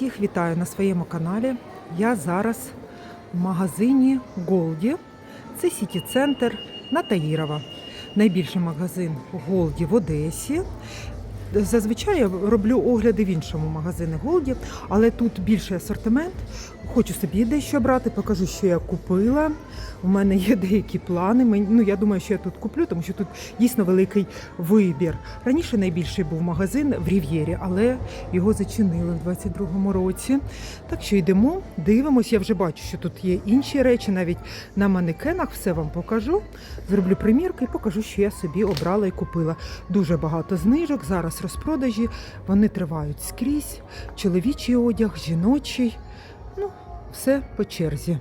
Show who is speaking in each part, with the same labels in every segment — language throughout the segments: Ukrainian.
Speaker 1: Всіх вітаю на своєму каналі. Я зараз в магазині Голді. Це сіті-центр на Таїрова. Найбільший магазин Голді в Одесі. Зазвичай я роблю огляди в іншому магазині Голді, але тут більший асортимент. Хочу собі дещо брати, покажу, що я купила. У мене є деякі плани. Ну, я думаю, що я тут куплю, тому що тут дійсно великий вибір. Раніше найбільший був магазин в Рів'єрі, але його зачинили в 22-му році. Так що йдемо, дивимося. Я вже бачу, що тут є інші речі, навіть на манекенах все вам покажу. Зроблю примірки і покажу, що я собі обрала і купила. Дуже багато знижок. Зараз розпродажі. Вони тривають скрізь. Чоловічий одяг, жіночий. Ну, все по черзі.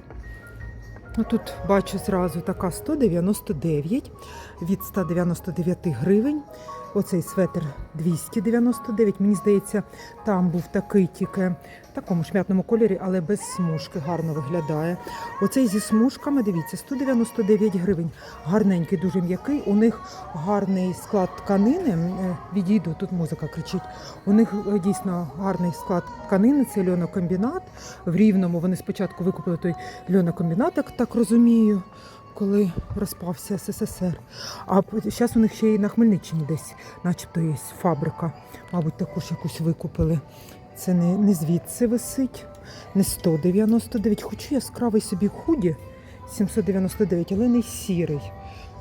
Speaker 1: Ну, тут бачу зразу така 199 від 199 гривень. Оцей светр 299. Мені здається, там був такий тільки в такому шмятному кольорі, але без смужки гарно виглядає. Оцей зі смужками, дивіться, 199 гривень. Гарненький, дуже м'який. У них гарний склад тканини. Е, Відійду, тут музика кричить. У них е, дійсно гарний склад тканини. Це льонокомбінат. В Рівному вони спочатку викупили той льонокомбінат, так розумію. Коли розпався СССР. А зараз у них ще й на Хмельниччині десь, начебто, є фабрика. Мабуть, також якусь викупили. Це не, не звідси висить, не 199. Хочу яскравий собі худі 799, але не сірий.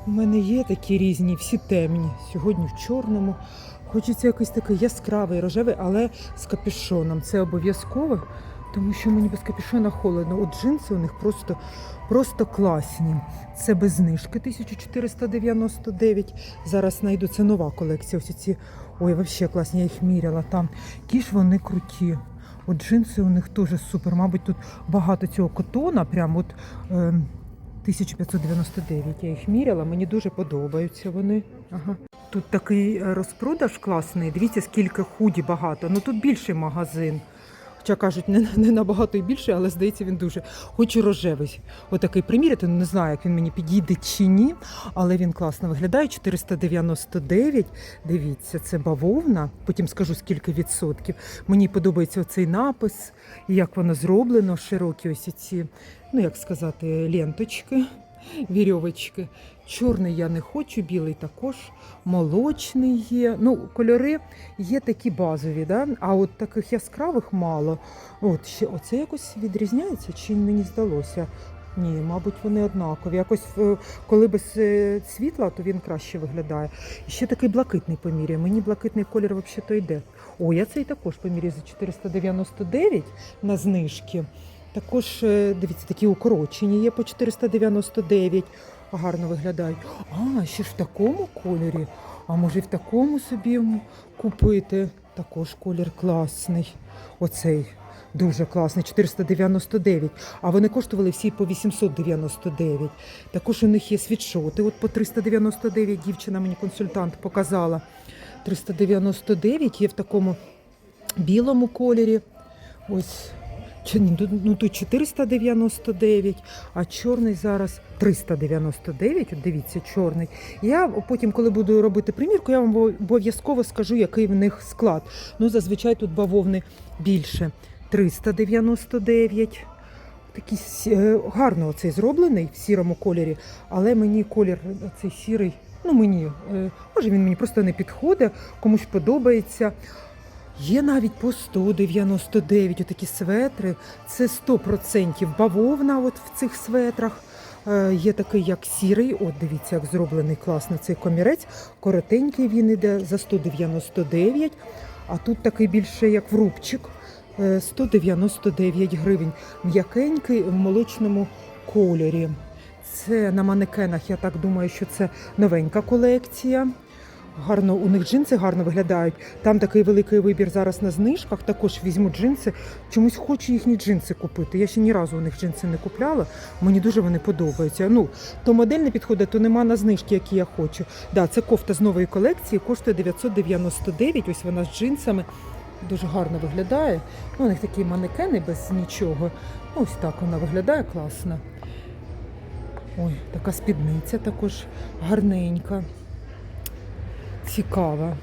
Speaker 1: У мене є такі різні, всі темні. Сьогодні в чорному. Хочеться якийсь такий яскравий, рожевий, але з капюшоном. Це обов'язково, тому що мені без капюшона холодно. От джинси у них просто, просто класні. Це без знижки 1499. Зараз знайду це нова колекція. Ось ці ой, взагалі класні, я їх міряла там. Ті ж вони круті. От джинси у них теж супер. Мабуть, тут багато цього котона. Прям от е, 1599. Я їх міряла, мені дуже подобаються вони. Ага. Тут такий е, розпродаж класний. Дивіться, скільки худі багато. Ну тут більший магазин. Хоча кажуть, не, не набагато і більше, але здається, він дуже. Хочу рожевий. Отакий приміряти. Ну, не знаю, як він мені підійде чи ні, але він класно виглядає. 499. Дивіться, це бавовна. Потім скажу, скільки відсотків. Мені подобається оцей напис, і як воно зроблено, широкі ось ці, ну як сказати, ленточки, вірьовочки. Чорний я не хочу, білий також, молочний є. Ну, кольори є такі базові, да? а от таких яскравих мало. От ще оце якось відрізняється, чи мені здалося? Ні, мабуть, вони однакові. Якось е, коли без е, світла, то він краще виглядає. І ще такий блакитний поміряє. Мені блакитний колір взагалі то йде. О, я цей також поміряю за 499 на знижки. Також, е, дивіться, такі укорочені є по 499. Гарно виглядають. А, ще ж в такому кольорі. А може і в такому собі купити. Також колір класний. Оцей дуже класний, 499. А вони коштували всі по 899. Також у них є світшоти. От по 399 дівчина мені консультант показала. 399 є в такому білому кольорі. Ось чи ну, ну тут 499, а чорний зараз 399. От дивіться, чорний. Я потім, коли буду робити примірку, я вам обов'язково скажу, який в них склад. Ну, зазвичай тут бавовни більше. 399. Такий е, гарно оцей зроблений в сірому кольорі, але мені колір цей сірий, ну мені, е, може він мені просто не підходить, комусь подобається. Є навіть по 199 отакі светри. Це 100% бавовна от в цих светрах. Е, Є такий, як сірий. От дивіться, як зроблений класно цей комірець. Коротенький він іде за 199. А тут такий більше, як врубчик. е, 199 гривень. М'якенький в молочному кольорі. Це на манекенах, я так думаю, що це новенька колекція. Гарно, у них джинси гарно виглядають. Там такий великий вибір зараз на знижках. Також візьму джинси. Чомусь хочу їхні джинси купити. Я ще ні разу у них джинси не купляла. Мені дуже вони подобаються. Ну, то модель не підходить, то нема на знижки, які я хочу. Да, це кофта з нової колекції, коштує 999. Ось вона з джинсами. Дуже гарно виглядає. Ну, у них такі манекени без нічого. Ось так вона виглядає класно. Ой, така спідниця також гарненька. Цікава.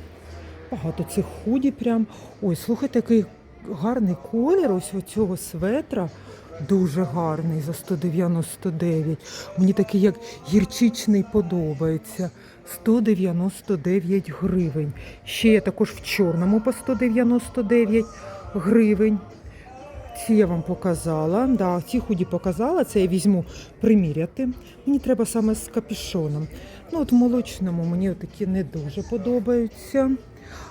Speaker 1: Багато цих худі прям. Ой, слухайте, який гарний колір ось цього светра. Дуже гарний за 199. Мені такий як гірчичний подобається. 199 гривень. Ще є також в чорному по 199 гривень. Ці я вам показала. Да, ці худі показала, це я візьму приміряти. Мені треба саме з капюшоном. Ну, от в молочному мені такі не дуже подобаються.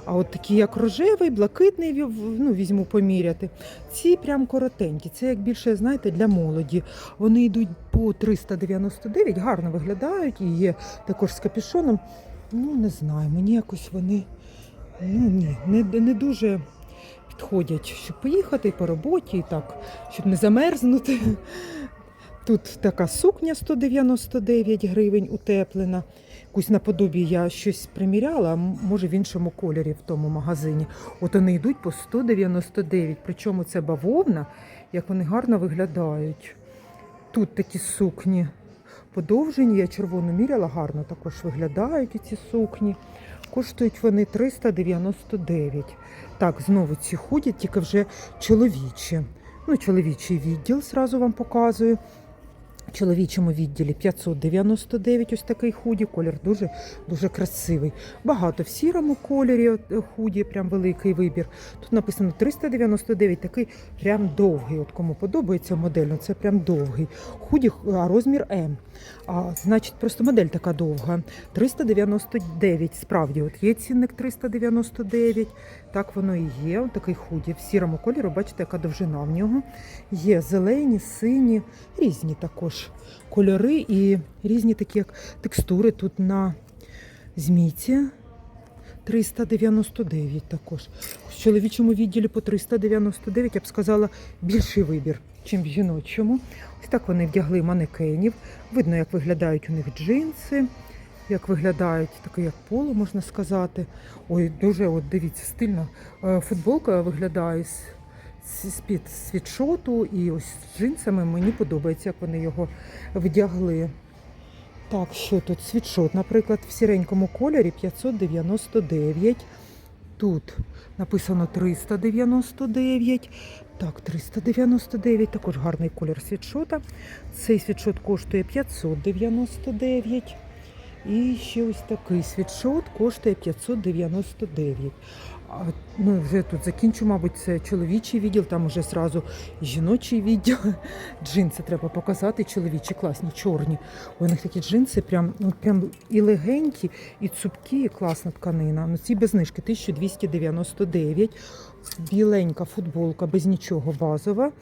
Speaker 1: А от такі, як рожевий, блакитний, ну, візьму поміряти. Ці прям коротенькі. Це як більше, знаєте, для молоді. Вони йдуть по 399, гарно виглядають і є також з капюшоном. Ну, не знаю, мені якось вони ну, ні, не, не дуже підходять, щоб поїхати по роботі так, щоб не замерзнути. Тут така сукня 199 гривень утеплена. Якусь наподобі я щось приміряла, може в іншому кольорі в тому магазині. От вони йдуть по 199, причому це бавовна, як вони гарно виглядають. Тут такі сукні подовжені, я червону міряла, гарно також виглядають ці сукні. Коштують вони 399. Так, знову ці ходять, тільки вже чоловічі. Ну, чоловічий відділ, зразу вам показую. В чоловічому відділі 599 ось такий худі, колір дуже дуже красивий. Багато в сірому кольорі е, худі, прям великий вибір. Тут написано 399, такий прям довгий. От кому подобається модель, ну це прям довгий. Худі, а розмір М. А, значить, просто модель така довга. 399, справді, от є цінник 399, так воно і є. От такий худі. В сірому кольорі, бачите, яка довжина в нього. Є зелені, сині, різні також кольори і різні такі як текстури тут на змійці. 399 також. В чоловічому відділі по 399, я б сказала, більший вибір, чим в жіночому. Ось так вони вдягли манекенів. Видно, як виглядають у них джинси, як виглядають таке, як поло, можна сказати. Ой, дуже от дивіться, стильно. Е, Футболка виглядає з-під світшоту і ось з джинсами. Мені подобається, як вони його вдягли. Так, що тут? Світшот, наприклад, в сіренькому кольорі 599. Тут написано 399. Так, 399, також гарний колір світшота. Цей світшот коштує 599. І ще ось такий світшот коштує 599. А, ну, вже тут закінчу, мабуть, це чоловічий відділ, там вже зразу жіночий відділ. Джинси треба показати, чоловічі, класні, чорні. У них такі джинси, прям, ну, прям і легенькі, і цупкі, і класна тканина. Ну, ці без знижки 1299. Біленька футболка без нічого базова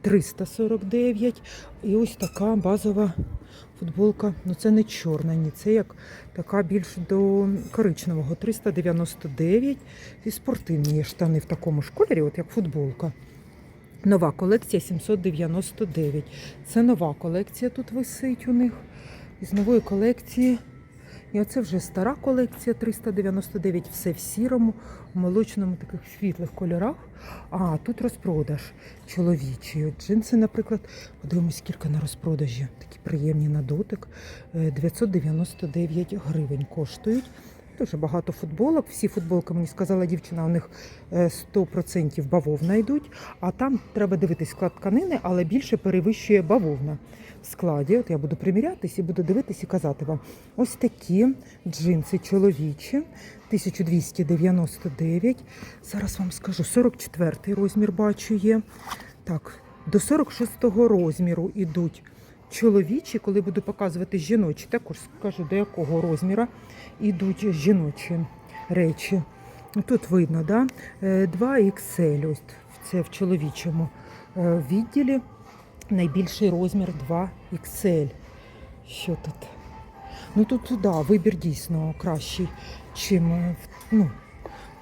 Speaker 1: 349. І ось така базова футболка. Ну це не чорна, ні, це як така більш до коричневого 399. І спортивні штани в такому ж кольорі, от як футболка. Нова колекція 799. Це нова колекція тут висить у них. Із нової колекції. І оце вже стара колекція 399, все в сірому, молочному таких світлих кольорах. А тут розпродаж чоловічий. От джинси, наприклад, подивимось, скільки на розпродажі. Такі приємні на дотик. Е, 999 гривень коштують. Дуже багато футболок. Всі футболки, мені сказала дівчина, у них е, 100% бавовна йдуть, а там треба дивитись склад тканини, але більше перевищує бавовна складі. От я буду примірятись і буду дивитись і казати вам. Ось такі джинси чоловічі, 1299. Зараз вам скажу, 44 розмір бачу є. Так, до 46 розміру йдуть чоловічі, коли буду показувати жіночі, також скажу, до якого розміру йдуть жіночі речі. Тут видно, да? Е, 2 XL, ось це в чоловічому е, відділі. Найбільший розмір 2 XL. Що тут? Ну тут да, вибір дійсно кращий, чим е, ну,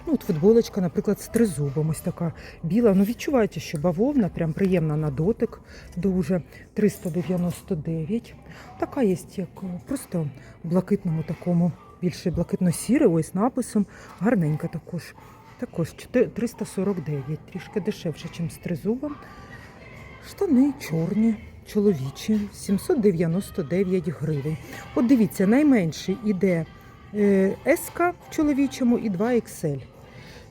Speaker 1: ну, от футболочка, наприклад, з тризубом, ось така біла. Ну відчуваєте, що бавовна, прям приємна на дотик, дуже 399. Така є, як е, просто в блакитному такому, більше блакитно-сірий, ось з написом. Гарненька також. Також 349, трішки дешевше, ніж з тризубом. Штани чорні, чоловічі, 799 гривень. От дивіться, найменший іде е, СК в чоловічому і 2 XL.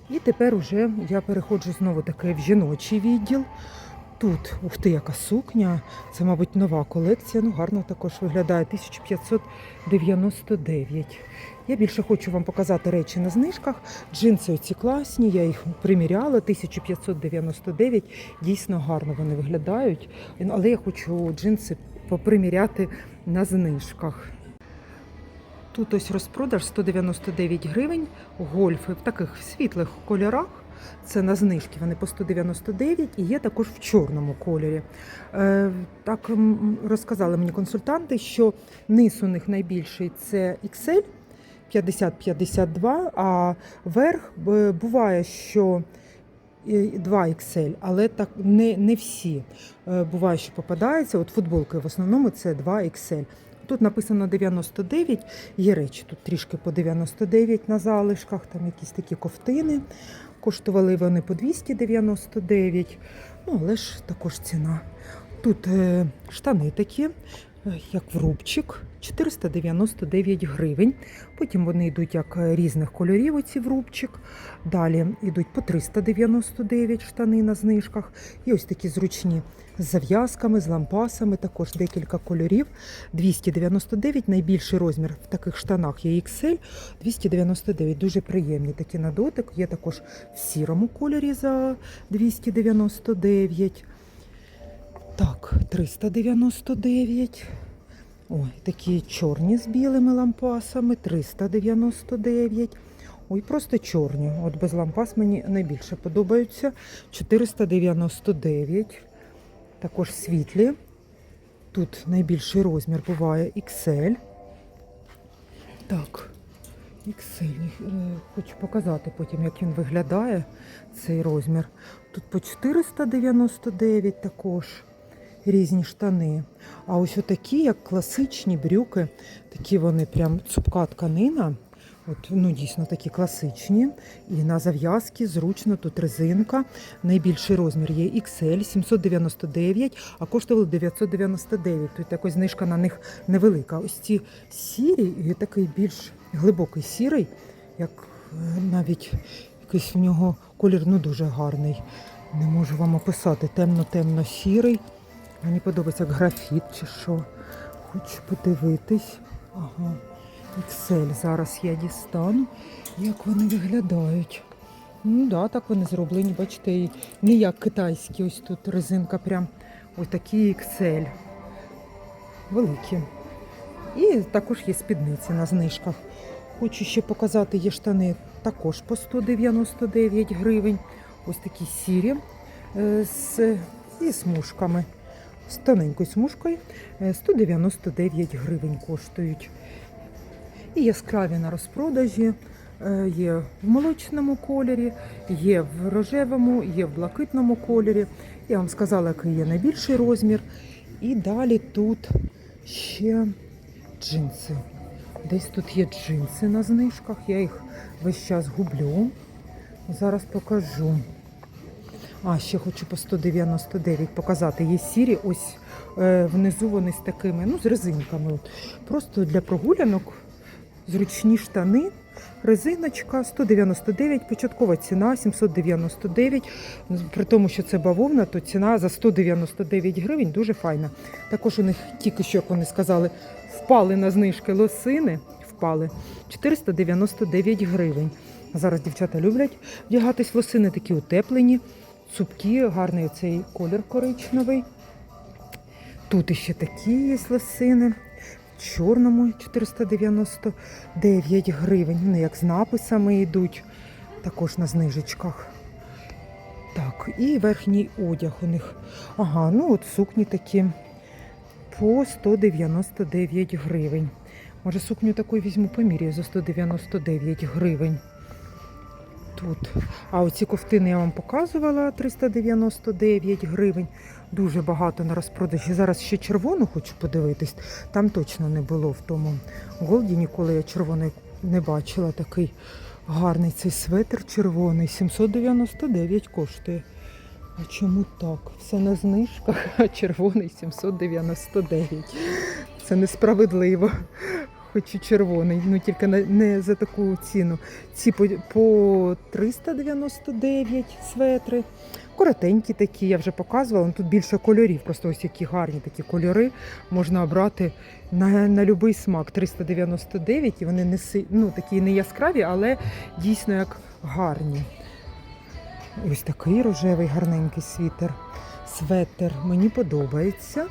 Speaker 1: І тепер уже я переходжу знову таки в жіночий відділ. Тут, ух ти, яка сукня. Це, мабуть, нова колекція. Ну, гарно також виглядає 1599. Я більше хочу вам показати речі на знижках. Джинси оці класні, я їх приміряла. 1599. Дійсно гарно вони виглядають. Але я хочу джинси поприміряти на знижках. Тут ось розпродаж 199 гривень, гольфи в таких світлих кольорах. Це на знижки, вони по 199 і є також в чорному кольорі. Е, так розказали мені консультанти, що низ у них найбільший це XL 50-52, а верх е, буває, що 2 XL, але так не, не всі. Е, Буває, що попадаються. От футболки в основному це 2 XL. Тут написано 99, є речі тут трішки по 99 на залишках, там якісь такі ковтини. Коштували вони по 299, ну але ж також ціна. Тут е, штани такі, як в рубчик, 499 гривень. Потім вони йдуть як різних кольорів, оці в рубчик. Далі йдуть по 399 штани на знижках. І ось такі зручні з зав'язками, з лампасами, також декілька кольорів. 299, найбільший розмір в таких штанах є XL, 299, дуже приємні такі на дотик. Є також в сірому кольорі за 299. Так, 399. Ой, такі чорні з білими лампасами, 399. Ой, просто чорні. От без лампас мені найбільше подобаються. 499. Також світлі. Тут найбільший розмір буває XL. Так, XL. Е, Хочу показати потім, як він виглядає, цей розмір. Тут по 499 також різні штани. А ось отакі, як класичні брюки, такі вони прям цупка тканина. От, ну, дійсно такі класичні. І на зав'язки зручно, тут резинка. Найбільший розмір є XL 799, а коштували 999. Тут якось знижка на них невелика. Ось ці сірі і такий більш глибокий сірий, як е, навіть якийсь в нього колір ну, дуже гарний. Не можу вам описати. Темно-темно сірий. Мені подобається графіт чи що. Хочу подивитись. Ага. XL зараз я дістану, як вони виглядають. Ну да, так вони зроблені, бачите, не як китайські. Ось тут резинка прям ось такі XL. Великі. І також є спідниці на знижках. Хочу ще показати, є штани також по 199 гривень. Ось такі сірі е, з, і смужками. З тоненькою смужкою е, 199 гривень коштують. І яскраві на розпродажі. Е, Є в молочному кольорі, є в рожевому, є в блакитному кольорі. Я вам сказала, який є найбільший розмір. І далі тут ще джинси. Десь тут є джинси на знижках. Я їх весь час гублю. Зараз покажу. А, ще хочу по 199 показати. Є сірі, ось е, внизу вони з такими, ну, з резинками. От. Просто для прогулянок зручні штани. Резиночка 199, початкова ціна 799. При тому, що це бавовна, то ціна за 199 гривень дуже файна. Також у них тільки що, як вони сказали, впали на знижки лосини. Впали 499 гривень. Зараз дівчата люблять вдягатись лосини, такі утеплені, цупкі, гарний цей колір коричневий. Тут іще такі є лосини. В чорному 499 гривень. Вони як з написами йдуть, також на знижечках. Так, і верхній одяг у них. Ага, ну от сукні такі по 199 гривень. Може, сукню таку візьму поміряю за 199 гривень. Тут. А оці ковтини я вам показувала 399 гривень. Дуже багато на розпродажі. Зараз ще червону хочу подивитись. Там точно не було в тому голді. Ніколи я червоний не бачила. Такий гарний цей светр червоний. 799 коштує. А чому так? Все на знижках, а червоний 799. Це несправедливо. Хочу червоний, ну тільки не за таку ціну. Ці по, по 399 светри. Коротенькі такі, я вже показувала. ну, Тут більше кольорів, просто ось які гарні такі кольори. Можна обрати на, на будь-який смак. 399 і вони не ну, такі не яскраві, але дійсно як гарні. Ось такий рожевий гарненький світер. Светер мені подобається.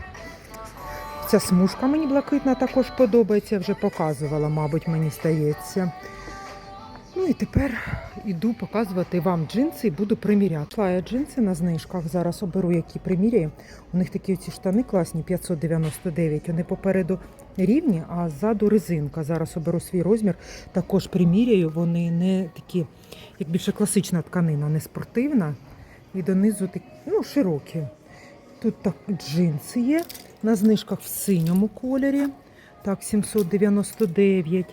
Speaker 1: Ця смужка мені блакитна також подобається, я вже показувала, мабуть, мені здається. Ну і тепер іду показувати вам джинси і буду приміряти. Клаю джинси на знижках. Зараз оберу, які приміряю. У них такі ці штани класні, 599. Вони попереду рівні, а ззаду резинка. Зараз оберу свій розмір. Також приміряю. Вони не такі, як більше класична тканина, не спортивна. І донизу такі, ну, широкі. Тут так джинси є на знижках в синьому кольорі. Так, 799.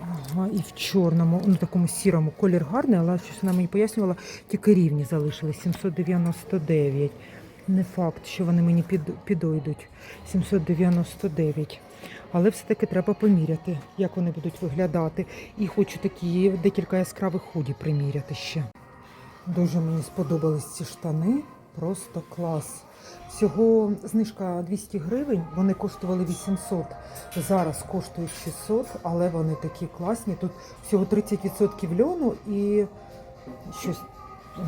Speaker 1: Ага, і в чорному, ну такому сірому колір гарний, але щось вона мені пояснювала, тільки рівні залишились 799. Не факт, що вони мені під, підойдуть. 799. Але все-таки треба поміряти, як вони будуть виглядати. І хочу такі декілька яскравих худі приміряти ще. Дуже мені сподобались ці штани. Просто клас. Всього знижка 200 гривень, вони коштували 800, зараз коштують 600, але вони такі класні. Тут всього 30% льону і щось,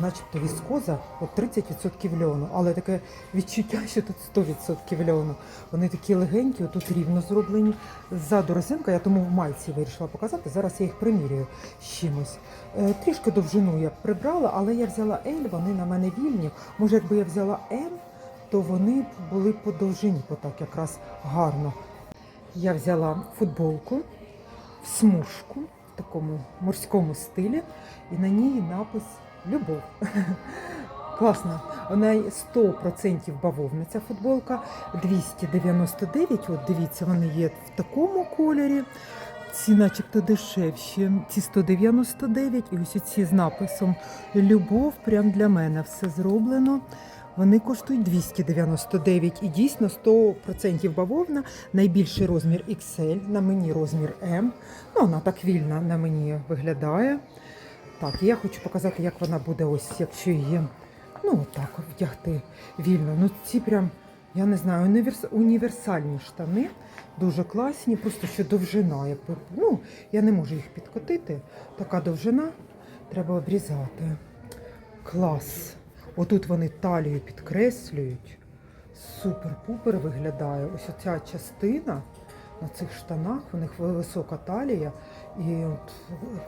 Speaker 1: начебто віскоза, от 30% льону, але таке відчуття, що тут 100% льону. Вони такі легенькі, тут рівно зроблені. Ззаду резинка, я тому в мальці вирішила показати. Зараз я їх примірюю з чимось. Е, Трішки довжину я прибрала, але я взяла L, вони на мене вільні. Може, якби я взяла M, то вони були по довжині, бо так якраз гарно. Я взяла футболку в смужку в такому морському стилі, і на ній напис Любов. Класно. Вона 100% бавовна ця футболка. 299. От дивіться, вони є в такому кольорі. Ці начебто дешевші. Ці 199 і ось ці з написом Любов прям для мене все зроблено. Вони коштують 299 і дійсно 100% бавовна. Найбільший розмір XL, на мені розмір М. Ну, вона так вільно на мені виглядає. Так, я хочу показати, як вона буде ось, якщо її ну, отак вдягти вільно. Ну, ці прям, я не знаю, універс... універсальні штани. Дуже класні, просто що довжина. Якби, ну, я не можу їх підкотити. Така довжина треба обрізати. Клас. Отут вони талію підкреслюють. Супер-пупер виглядає. Ось оця частина на цих штанах, у них висока талія. І от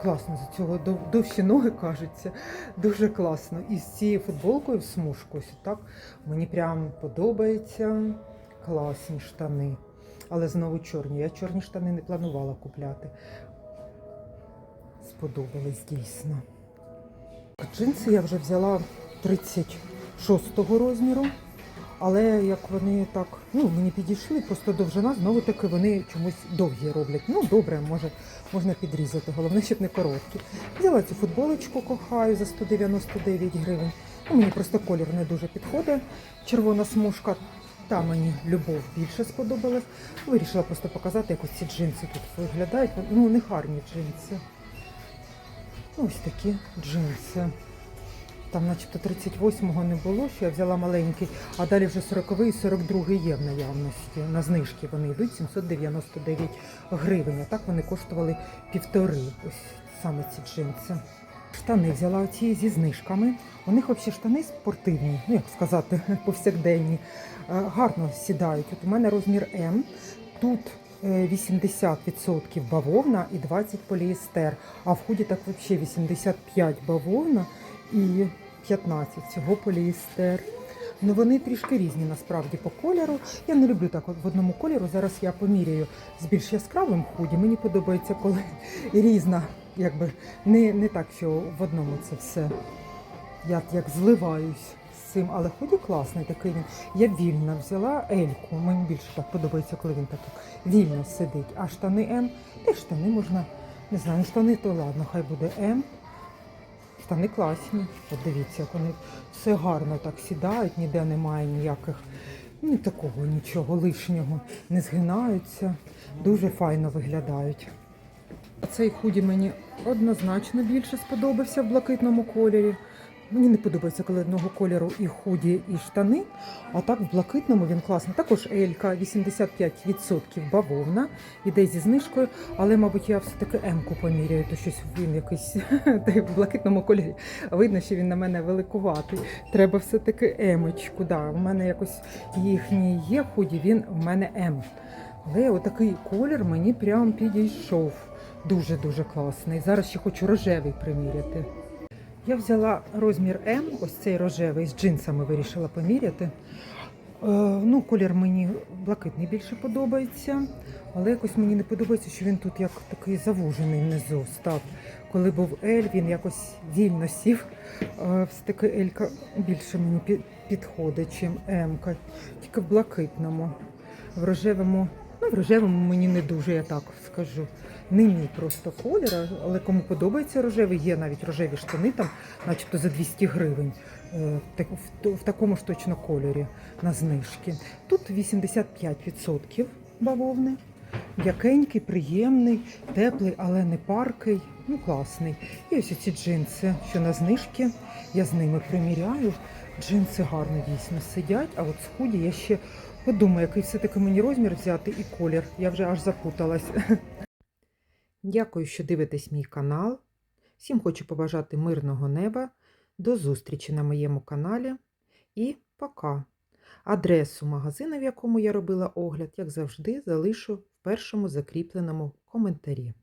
Speaker 1: класно за цього довші ноги кажуться. Дуже класно. І з цією футболкою в смужку. Ось так мені прям подобається. Класні штани. Але знову чорні. Я чорні штани не планувала купляти. Сподобались дійсно. Джинси я вже взяла 36-го розміру, але як вони так ну, мені підійшли, просто довжина, знову таки вони чомусь довгі роблять. Ну, добре, може, можна підрізати, головне, щоб не короткі. Взяла цю футболочку кохаю за 199 гривень. Ну, мені просто колір не дуже підходить. Червона смужка. Та мені любов більше сподобалась. Вирішила просто показати, як ось ці джинси тут виглядають. Ну, не гарні джинси. Ось такі джинси. Там начебто 38-го не було, що я взяла маленький, а далі вже 40-й і 42-й є в наявності. На знижки вони йдуть 799 гривень. А так вони коштували півтори. Ось саме ці джинси. Штани взяла оці зі знижками. У них взагалі штани спортивні, ну як сказати, повсякденні. Е, Гарно сідають. От у мене розмір М. Тут е, 80% бавовна і 20 поліестер. А в худі так взагалі 85 бавовна і 15 цього поліестер. Ну вони трішки різні насправді по кольору. Я не люблю так в одному кольору. Зараз я поміряю з більш яскравим худі. Мені подобається, коли різна, якби не, не так, що в одному це все. Я як зливаюсь з цим, але худі класний такий він. Я вільно взяла Ельку. Мені більше так подобається, коли він так вільно сидить. А штани М, теж штани можна, не знаю, штани то ладно, хай буде М. Штани класні. От дивіться, як вони все гарно так сідають, ніде немає ніяких Ну, такого нічого лишнього. Не згинаються, дуже файно виглядають. Цей худі мені однозначно більше сподобався в блакитному кольорі. Мені не подобається, коли одного кольору і худі, і штани. А так в блакитному він класний. Також Елька 85% бавовна, іде зі знижкою, але, мабуть, я все-таки М-ку поміряю, то щось він якийсь в блакитному кольорі. Видно, що він на мене великуватий. Треба все-таки Емочку. Да. У мене якось їхній є худі, він в мене М. Але отакий колір мені прям підійшов. Дуже-дуже класний. Зараз ще хочу рожевий приміряти. Я взяла розмір М, ось цей рожевий з джинсами вирішила поміряти. Е, ну, колір мені блакитний більше подобається, але якось мені не подобається, що він тут як такий завужений внизу став. Коли був L, він якось вільно сів. Е, все-таки Елька більше мені підходить, чим М, тільки в блакитному. В рожевому, ну, в рожевому мені не дуже, я так скажу. Не мій просто колір, але кому подобається рожевий, є навіть рожеві штани, там, начебто за 200 гривень е, в, такому ж точно кольорі на знижки. Тут 85% бавовни. М'якенький, приємний, теплий, але не паркий. Ну, класний. І ось ці джинси, що на знижки. Я з ними приміряю. Джинси гарно дійсно сидять, а от з худі я ще подумаю, який все-таки мені розмір взяти і колір. Я вже аж запуталась. Дякую, що дивитесь мій канал. Всім хочу побажати мирного неба. До зустрічі на моєму каналі. І пока. Адресу магазину, в якому я робила огляд, як завжди, залишу в першому закріпленому коментарі.